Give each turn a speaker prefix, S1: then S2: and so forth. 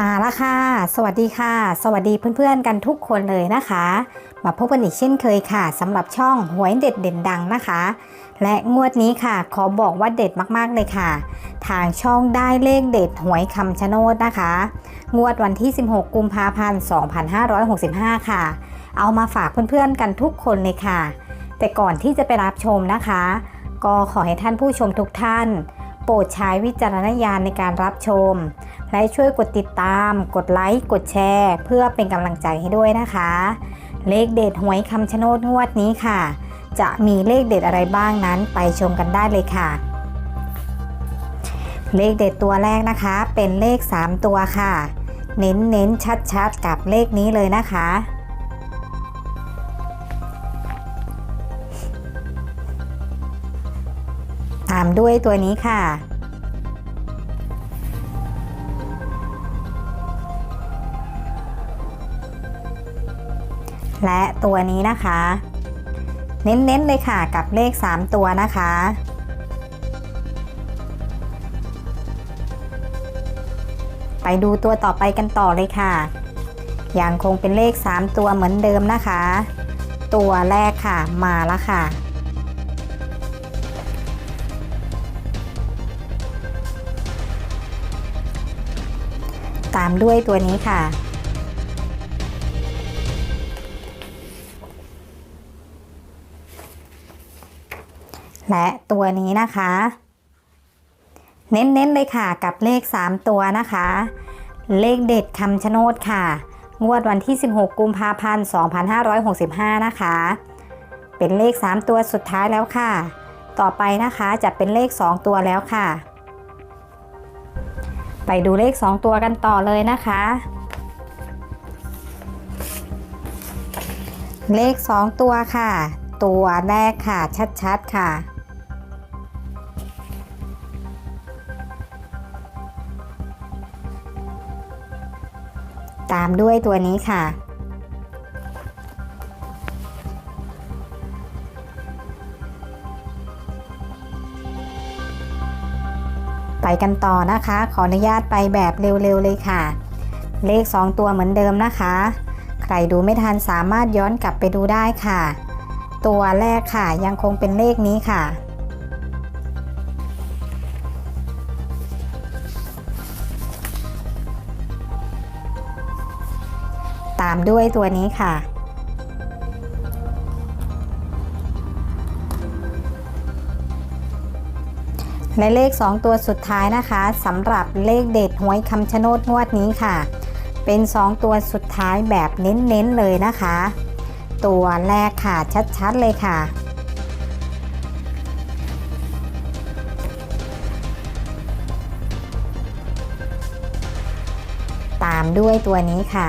S1: มาแล้วค่ะ สวัสดีค่ะ สวัสดีเพื่อนๆกันทุกคนเลยนะคะ มาพบกันอีกเช่นเคยค่ะสำหรับช่องหวยเด็ดเด่นดังนะคะ และงวดนี้ค่ะ ขอบอกว่าเด็ดมากๆเลยค่ะ ทางช่องได้เลขเด็ดหวยคำชะโนดนะคะ งวดวันที่ 16 กุมภาพันธ์ 2565 ค่ะ เอามาฝากเพื่อนๆกันทุกคนเลยค่ะ แต่ก่อนที่จะไปรับชมนะคะ ก็ขอให้ท่านผู้ชมทุกท่าน รดใช้วิจารณญาณในการรับชม และช่วยกดติดตาม กดไลค์ กดแชร์ เพื่อเป็นกำลังใจให้ด้วยนะคะ เลขเด็ดหวยคำชะโนดงวดนี้ค่ะ จะมีเลขเด็ดอะไรบ้างนั้นไปชมกันได้เลยค่ะ เลขเด็ดตัวแรกนะคะ เป็นเลข 3 ตัวค่ะ เน้นเน้นชัดชัดๆกับเลขนี้เลยนะคะตามด้วยตัวนี้ค่ะ และตัวนี้นะคะ เน้นๆเลยค่ะกับเลข 3 ตัวนะคะ ไปดูตัวต่อไปกันต่อเลยค่ะ ยังคงเป็นเลข 3 ตัวเหมือนเดิมนะคะ ตัวแรกค่ะมาแล้วค่ะตามด้วยตัวนี้ค่ะ และตัวนี้นะคะ เน้นๆเลยค่ะกับเลข 3 ตัวนะคะ เลขเด็ดคำชะโนดค่ะ งวดวันที่ 16 กุมภาพันธ์ 2565 นะคะ เป็นเลข 3 ตัวสุดท้ายแล้วค่ะ ต่อไปนะคะจะเป็นเลข 2 ตัวแล้วค่ะ ไปดูเลข 2 ตัวกันต่อเลยนะคะเลข 2 ตัวค่ะ ตัวแรกค่ะ ชัด ๆ ค่ะ ตามด้วยตัวนี้ค่ะ ไปกันต่อนะคะ ขออนุญาตไปแบบเร็วๆเลยค่ะ เลข 2 ตัวเหมือนเดิมนะคะ ใครดูไม่ทันสามารถย้อนกลับไปดูได้ค่ะ ตัวแรกค่ะยังคงเป็นเลขนี้ค่ะ ตามด้วยตัวนี้ค่ะ และเลข 2 ตัวสุดท้ายนะคะสำหรับเลขเด็ดหวยคำชะโนดงวดนี้ค่ะ เป็น 2 ตัวสุดท้ายแบบเน้นๆเลยนะคะ ตัวแรกค่ะชัดๆเลยค่ะตามด้วยตัวนี้ค่ะ